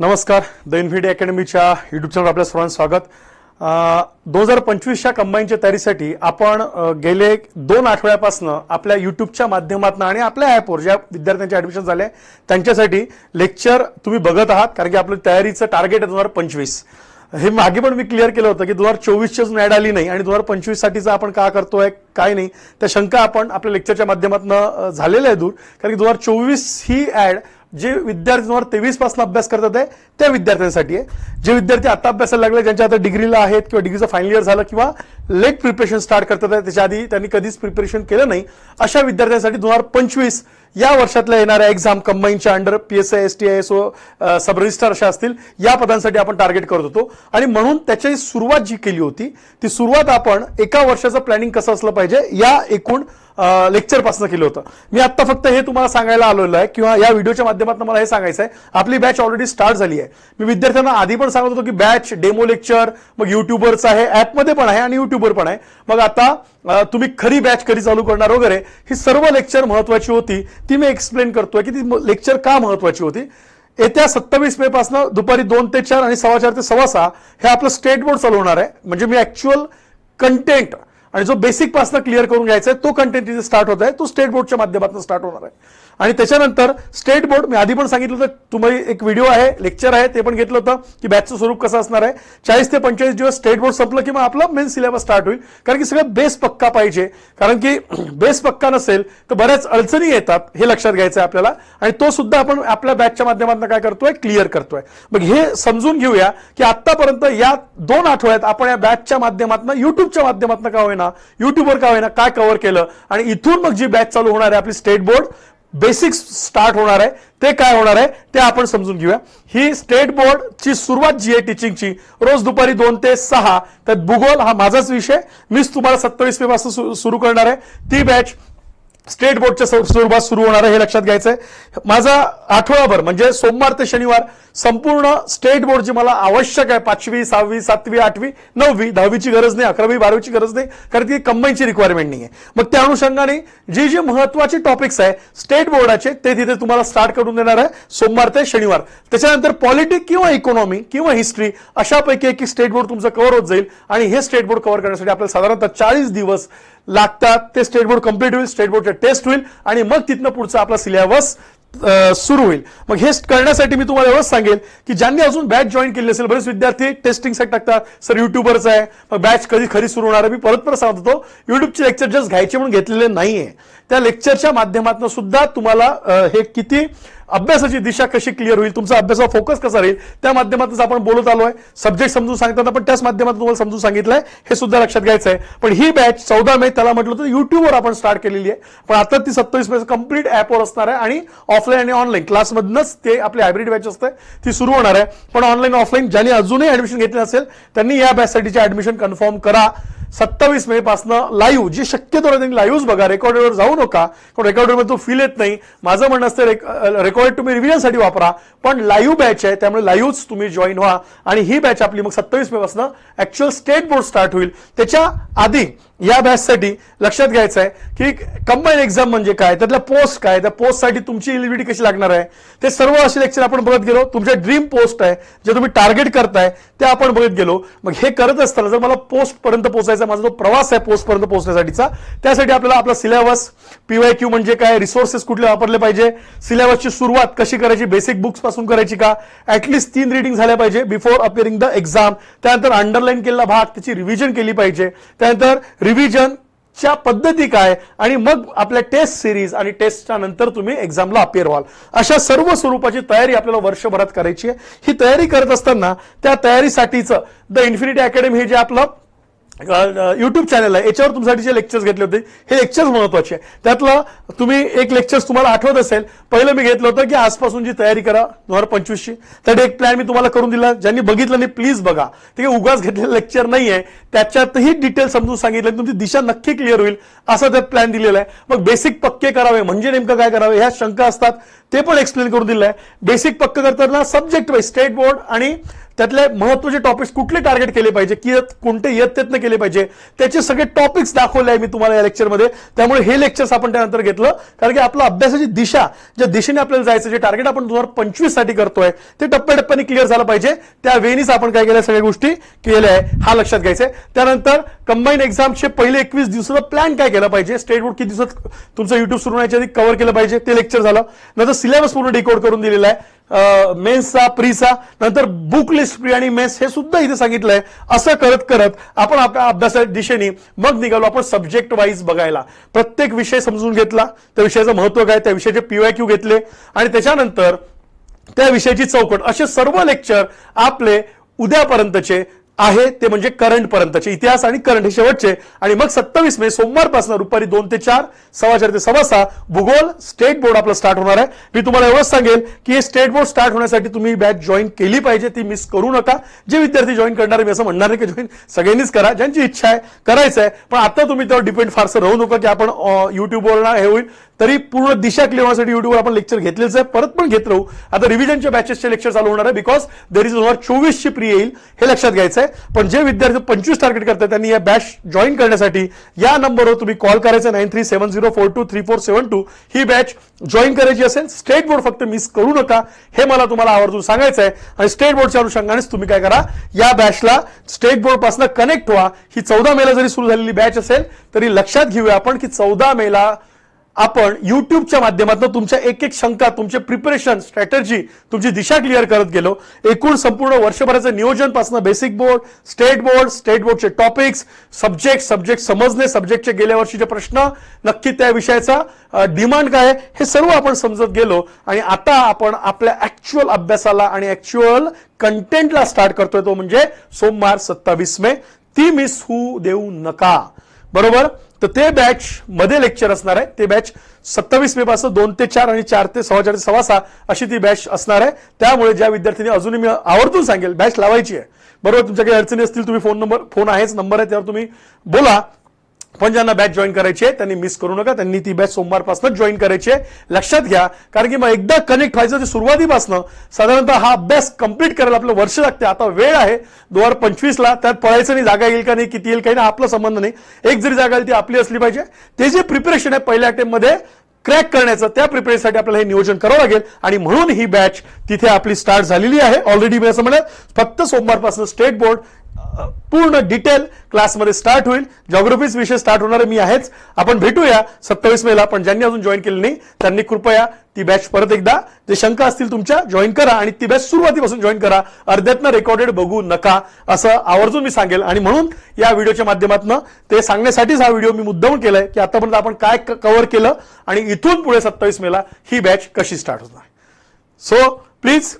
नमस्कार the infinity अकॅडमीच्या YouTube channel आपल्या सर्वांचं स्वागत. दोन हजार पंचवीसच्या कंबाईनच्या तयारीसाठी आपण गेले दोन आठवड्यापासून आपल्या युट्यूबच्या माध्यमातून आणि आपल्या ॲपवर ज्या विद्यार्थ्यांचे ॲडमिशन झाले त्यांच्यासाठी लेक्चर तुम्ही बघत आहात कारण की आपलं तयारीचं टार्गेट आहे दोन हजार पंचवीस. हे मागे पण मी क्लिअर केलं होतं की दोन हजार चोवीसची अजून ॲड आली नाही आणि दोन हजार पंचवीससाठीचं आपण का करतोय काय नाही त्या शंका आपण आपल्या लेक्चरच्या माध्यमातून झालेल्या आहे दूर. कारण की दोन हजार चोवीस ही ॲड जे विद्यार्थी दोन हजार तेवीसपासून अभ्यास करतात आहे त्या विद्यार्थ्यांसाठी आहे. जे विद्यार्थी आता अभ्यासाला लागले ज्यांच्या आता डिग्रीला आहेत किंवा डिग्रीचं फायनल इयर झालं किंवा लेट प्रिपरेशन स्टार्ट करतात त्याच्या आधी त्यांनी कधीच प्रिपरेशन केलं नाही अशा विद्यार्थ्यांसाठी दोन हजार पंचवीस या वर्षातल्या येणाऱ्या exam कंबाईनच्या under P S I S T I S O sub registrar अशा असतील या पदांसाठी आपण टार्गेट करत होतो. आणि म्हणून त्याची सुरुवात जी केली होती ती सुरुवात आपण एका वर्षाचं प्लॅनिंग कसं असलं पाहिजे या एकूण लेक्चरपासून केलं होतं. मी आता फक्त हे तुम्हाला सांगायला आलेलो आहे किंवा या व्हिडिओच्या माध्यमातून मला हे सांगायचं आहे आपली बॅच ऑलरेडी स्टार्ट झाली आहे. मी विद्यार्थ्यांना आधी पण सांगत होतो की बॅच डेमो लेक्चर मग युट्यूबरचं आहे ॲपमध्ये पण आहे आणि युट्यूबवर पण आहे. मग आता तुम्ही खरी बॅच कधी चालू करणार वगैरे ही सर्व लेक्चर महत्वाची होती. ती मी एक्सप्लेन करतोय की ती लेक्चर का महत्वाची होती? येत्या सत्तावीस मे पासून दुपारी दोन ते चार आणि सव्वा चार ते सव्वा सहा हे आपलं स्टेट बोर्ड चालू होणार आहे. म्हणजे मी ऍक्च्युअल कंटेंट आणि जो बेसिकपासून क्लिअर करून घ्यायचा आहे तो कंटेंट तिथे स्टार्ट होत आहे. तो स्टेट बोर्डच्या माध्यमातून स्टार्ट होणार आहे. आणि त्याच्यानंतर स्टेट बोर्ड मी आधी पण सांगितलं होतं तुम्ही एक व्हिडिओ आहे लेक्चर आहे ते पण घेतलं होतं की बॅचचं स्वरूप कसं असणार आहे. चाळीस ते पंचेचाळीस दिवस स्टेट बोर्ड संपलं की मग आपलं मेन सिलेबस स्टार्ट होईल. कारण की सगळं बेस पक्का पाहिजे. कारण की बेस पक्का नसेल तर बऱ्याच अडचणी येतात हे लक्षात घ्यायचं आहे आपल्याला. आणि तो सुद्धा आपण आपल्या बॅचच्या माध्यमातून काय करतोय? क्लिअर करतोय. मग हे समजून घेऊया की आतापर्यंत या दोन आठवड्यात आपण या बॅचच्या माध्यमातून युट्यूबच्या माध्यमातून का होईना युट्यूबवर का होईना काय कव्हर केलं? आणि इथून मग जी बॅच चालू होणार आहे आपली स्टेट बोर्ड बेसिक स्टार्ट होणार आहे. ते काय होणार आहे ते आपण समजून घेऊया. ही स्टेट बोर्डची सुरुवात जी आहे टीचिंगची रोज दुपारी दोन ते सहा. त्यात भूगोल हा माझाच विषय. मीच तुम्हाला सत्तावीस मे पासून सुरू करणार आहे. ती बॅच स्टेट बोर्डच्या स्वरूपात सुरू होणार आहे हे लक्षात घ्यायचं आहे माझा आठवडाभर म्हणजे सोमवार ते शनिवार संपूर्ण स्टेट बोर्डची मला आवश्यक आहे पाचवी सहावी सातवी आठवी नववी दहावीची गरज नाही अकरावी बारावीची गरज नाही कारण ती कंबाईनची रिक्वायरमेंट नाही आहे मग त्या अनुषंगाने जे जे महत्त्वाचे टॉपिक्स आहे स्टेट बोर्डाचे ते तिथे तुम्हाला स्टार्ट करून देणार आहे सोमवार ते शनिवार. त्याच्यानंतर पॉलिटिक किंवा इकॉनॉमी किंवा हिस्ट्री अशापैकी एक स्टेट बोर्ड तुमचं कव्हर होत जाईल आणि हे स्टेट बोर्ड कव्हर करण्यासाठी आपल्याला साधारणतः चाळीस दिवस लागतात. ते स्टेट बोर्ड कंप्लीट होईल स्टेट बोर्डचे टेस्ट होईल आणि मग तिथनं पुढचा आपला सिलेबस सुरू होईल. मग हे करण्यासाठी मी तुम्हाला एवढंच सांगेल की ज्यांनी अजून बॅच जॉईन केली असेल बरेच विद्यार्थी टेस्टिंगसाठी टाकतात. सर युट्यूबरच आहे. मग बॅच कधी खरी सुरू होणार मी परत परत सांगत होतो युट्यूबचे लेक्चर जस्ट घ्यायचे म्हणून घेतलेले नाहीये. त्या लेक्चरच्या माध्यमातून सुद्धा तुम्हाला हे किती अभ्यासाची दिशा कशी क्लिअर होईल तुमचा अभ्यासाचा फोकस कसा राहील त्या माध्यमातच आपण बोलत आलो आहे सब्जेक्ट समजून सांगताना पण त्याच माध्यमातून तुम्हाला समजून सांगितलंय हे सुद्धा लक्षात घ्यायचं आहे पण ही बॅच चौदा मे त्याला म्हटलं होतं युट्यूबवर आपण स्टार्ट केलेली आहे. पण आता ती सत्तावीस मे कंप्लीट ॲपवर असणार आहे आणि ऑफलाईन आणि ऑनलाईन क्लासमधनंच ते आपली हायब्रिड बॅच असते ती सुरू होणार आहे. पण ऑनलाईन ऑफलाईन ज्यांनी अजूनही ऍडमिशन घेतलं असेल त्यांनी या बॅचसाठीचे ऍडमिशन कन्फर्म करा. सत्तावीस मे पासून लाईव्ह जी शक्यतो आहे त्यांनी बघा रेकॉर्डरवर जाऊ नका कारण रेकॉर्डरमध्ये तो फील येत नाही. माझं म्हणणं असतं रेकॉर्ड तुम्ही रिव्हिजनसाठी वापरा पण लाईव्ह बॅच आहे त्यामुळे लाईव्हच तुम्ही जॉईन व्हा. आणि ही बॅच आपली मग सत्तावीस मे पासून ऍक्च्युअल स्टेट बोर्ड स्टार्ट होईल. त्याच्या आधी या बॅचसाठी लक्षात घ्यायचं आहे की कंबाईन एक्झाम म्हणजे काय? त्यातल्या पोस्ट काय? त्या पोस्टसाठी तुमची एलिजिबिलिटी कशी लागणार आहे? ते सर्व असे लेक्चर आपण बघत गेलो. तुमच्या ड्रीम पोस्ट आहे जे तुम्ही टार्गेट करताय ते आपण बघत गेलो. मग हे करत असताना जर मला पोस्टपर्यंत पोहोचायचा माझा जो प्रवास आहे पोस्टपर्यंत पोहोचण्यासाठीचा त्यासाठी आपल्याला आपला सिलेबस पीवाय क्यू म्हणजे काय? रिसोर्सेस कुठले वापरले पाहिजे? सिलेबसची सुरुवात कशी करायची? बेसिक बुक्सपासून करायची का? ऍटलिस्ट तीन रिडिंग झाल्या पाहिजे बिफोर अपिअरिंग द एक्झाम त्यानंतर अंडरलाईन केलेला भाग त्याची रिव्हिजन केली पाहिजे. त्यानंतर रिव्हिजन च्या पद्धती काय आणि मग आपल्या टेस्ट सिरीज आणि टेस्टच्या नंतर तुम्ही एक्झामला अपेअर व्हाल. अशा सर्व स्वरूपाची तयारी आपल्याला वर्षभरात करायची आहे. ही तयारी करत असताना त्या तयारीसाठीचं द इन्फिनिटी अकॅडमी हे जे आपलं यूट्यूब चॅनल आहे. याच्यावर तुमच्यासाठी जे लेक्चर्स घेतले होते हे लेक्चर्स महत्त्वाचे आहे त्यातलं तुम्ही एक लेक्चर्स तुम्हाला आठवत असेल पहिलं मी घेतलं होतं की आजपासून जी तयारी करा दोन हजार पंचवीसची. त्यासाठी एक प्लॅन मी तुम्हाला करून दिला. ज्यांनी बघितलं नाही प्लीज बघा. ते काही उगाच घेतलेलं लेक्चर नाही आहे त्याच्यातही डिटेल समजून सांगितलं तुमची दिशा नक्की क्लिअर होईल असं त्यात प्लॅन दिलेला आहे. मग बेसिक पक्के करावे. म्हणजे नेमकं काय करावे? ह्या शंका असतात. ते पण एक्सप्लेन करून दिलं आहे. बेसिक पक्क करताना सब्जेक्ट वाईज स्टेट बोर्ड आणि त्यातले महत्त्वाचे टॉपिक्स कुठले टार्गेट केले पाहिजे? की कोणते यत्न केले पाहिजे? त्याचे सगळे टॉपिक्स दाखवले आहे मी तुम्हाला या लेक्चरमध्ये त्यामुळे हे लेक्चर्स आपण त्यानंतर घेतलं. कारण की आपलं अभ्यासाची दिशा ज्या दिशेने आपल्याला जायचं जे टार्गेट आपण दोन हजार पंचवीससाठी करतोय ते टप्प्याटप्प्याने क्लिअर झालं पाहिजे. त्या वेळीच आपण काय केल्या? सगळ्या गोष्टी केल्या आहे. हा लक्षात घ्यायचा आहे त्यानंतर कंबाईन एक्झामचे पहिले एकवीस दिवसाचा प्लॅन काय केला पाहिजे? स्टेट बोर्ड किती दिवसात तुमचं युट्यूब सुरू होण्याच्या आधी कव्हर केलं पाहिजे? ते लेक्चर झालं. नंतर सिलेबस पूर्ण डिकोड करून दिलेला आहे. मेन्सचा प्रीचा नंतर बुक लिस्ट प्री आणि मेन्स हे सुद्धा इथे सांगितलंय. असं करत करत आपण आपल्या अभ्यासाच्या दिशेने मग निघालो आपण सब्जेक्ट वाईज बघायला. प्रत्येक विषय समजून घेतला. त्या विषयाचं महत्त्व काय? त्या विषयाचे पीवाय क्यू घेतले. आणि त्याच्यानंतर त्या विषयाची चौकट. असे सर्व लेक्चर आपले उद्यापर्यंतचे आहे ते म्हणजे करंट पर्यंतचे इतिहास आणि करंट हे शेवटचे. आणि मग सत्तावीस मे सोमवारपासून दुपारी दोन ते चार सव्वा चार ते सव्वा सहा भूगोल स्टेट बोर्ड आपलं स्टार्ट होणार आहे. मी तुम्हाला एवढंच सांगेल की हे स्टेट बोर्ड स्टार्ट होण्यासाठी तुम्ही बॅच जॉईन केली पाहिजे ती मिस करू नका. जे विद्यार्थी जॉईन करणार आहे, मी असं म्हणणार नाही की जॉईन सगळ्यांनीच करा. ज्यांची इच्छा आहे करायचं आहे पण आता तुम्ही त्यावर डिपेंड फारसं राहू नका की आपण युट्यूबवर हे होईल. तरी पूर्ण दिशा क्लिअर होण्यासाठी युट्यूबवर आपण लेक्चर घेतलेच आहे. परत पण घेत राहू. आता रिव्हिजनच्या बॅचेसचे लेक्चर चालू होणार आहे बिकॉज देर इज दोन चोवीसची प्री येईल हे लक्षात घ्यायचं आहे. पण जे विद्यार्थी पंचवीस टार्गेट करतात त्यांनी या बॅच जॉईन करण्यासाठी या नंबरवर तुम्ही कॉल करायचा nine three seven zero four two three four seven two ही बॅच जॉईन करायची असेल स्टेट बोर्ड फक्त मिस करू नका. हे मला तुम्हाला आवर्जून सांगायचं आहे. आणि स्टेट बोर्डच्या अनुषंगानेच तुम्ही काय करा या बॅचला स्टेट बोर्डपासून कनेक्ट व्हा. ही चौदा मेला जरी सुरू झालेली बॅच असेल तरी लक्षात घेऊया आपण की चौदा मेला आपण युट्यूबच्या माध्यमातून तुमच्या एक एक शंका तुमचे प्रिपरेशन स्ट्रॅटर्जी तुमची दिशा क्लिअर करत गेलो. एकूण संपूर्ण वर्षभराचं नियोजनपासून basic board state board state बोर्डचे टॉपिक्स सब्जेक्ट सब्जेक्ट समजणे सब्जेक्टचे गेल्या वर्षीचे प्रश्न नक्की त्या विषयाचा डिमांड काय आहे हे सर्व आपण समजत गेलो. आणि आता आपण आपल्या ऍक्च्युअल अभ्यासाला आणि ऍक्च्युअल कंटेंटला स्टार्ट करतोय तो म्हणजे सोमवार सत्तावीस मे. ती मिस होऊ देऊ नका. बरोबर? तर ते बॅच मध्ये लेक्चर असणार आहे. ते बॅच सत्तावीस मे पासून दोन ते चार आणि चार ते सव्वा चार ते सव्वा सहा अशी ती बॅच असणार आहे. त्यामुळे ज्या विद्यार्थ्यांनी अजूनही मी आवर्जून सांगेल बॅच लावायची आहे. बरोबर? तुमच्या काही अडचणी असतील तुम्ही फोन नंबर फोन आहेच नंबर आहे त्यावर तुम्ही बोला. पण ज्यांना बॅच जॉईन करायची आहे. त्यांनी मिस करू नका. त्यांनी ती बॅच सोमवारपासून जॉईन करायची आहे. लक्षात घ्या. कारण की मग एकदा कनेक्ट व्हायचं ते सुरुवातीपासून साधारणतः हा अभ्यास कंप्लीट करायला आपलं वर्ष लागते. आता वेळ आहे. दोन हजार पंचवीसला त्यात पळायचं नाही जागा येईल का नाही किती येईल काही नाही आपला संबंध नाही. एक जरी जागा येईल ती आपली असली पाहिजे. ते जे प्रिपरेशन आहे पहिल्या मध्ये क्रॅक करण्याचं त्या प्रिपरेशनसाठी आपल्याला हे नियोजन करावं लागेल. आणि म्हणून ही बॅच तिथे आपली स्टार्ट झालेली आहे. ऑलरेडी मी असं म्हणत फक्त सोमवारपासून स्टेट बोर्ड पूर्ण डिटेल क्लासमध्ये स्टार्ट होईल. जॉग्रफीच विषय स्टार्ट होणार मी आहेच. आपण भेटूया सत्तावीस मेला. पण ज्यांनी अजून जॉईन केली नाही त्यांनी कृपया ती बॅच परत एकदा. जे शंका असतील तुमच्या जॉईन करा आणि ती बॅच सुरुवातीपासून जॉईन करा. अर्ध्यातनं रेकॉर्डेड बघू नका असं आवर्जून मी सांगेल. आणि म्हणून या व्हिडिओच्या माध्यमातून ते सांगण्यासाठीच हा व्हिडिओ मी मुद्दाम केलाय की आतापर्यंत आपण काय कव्हर केलं आणि इथून पुढे सत्तावीस मेला ही बॅच कशी स्टार्ट होणार. सो प्लीज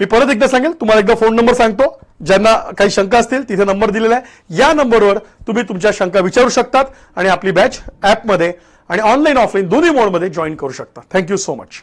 मी परत एकदा सांगेल. तुम्हाला एकदा फोन नंबर सांगतो. ज्यांना काही शंका असतील तिथे नंबर दिलेला आहे. या नंबरवर तुम्ही तुमच्या शंका विचारू शकतात आणि आपली बॅच ॲपमध्ये आणि ऑनलाईन ऑफलाईन दोन्ही मोडमध्ये जॉईन करू शकता. Thank you so much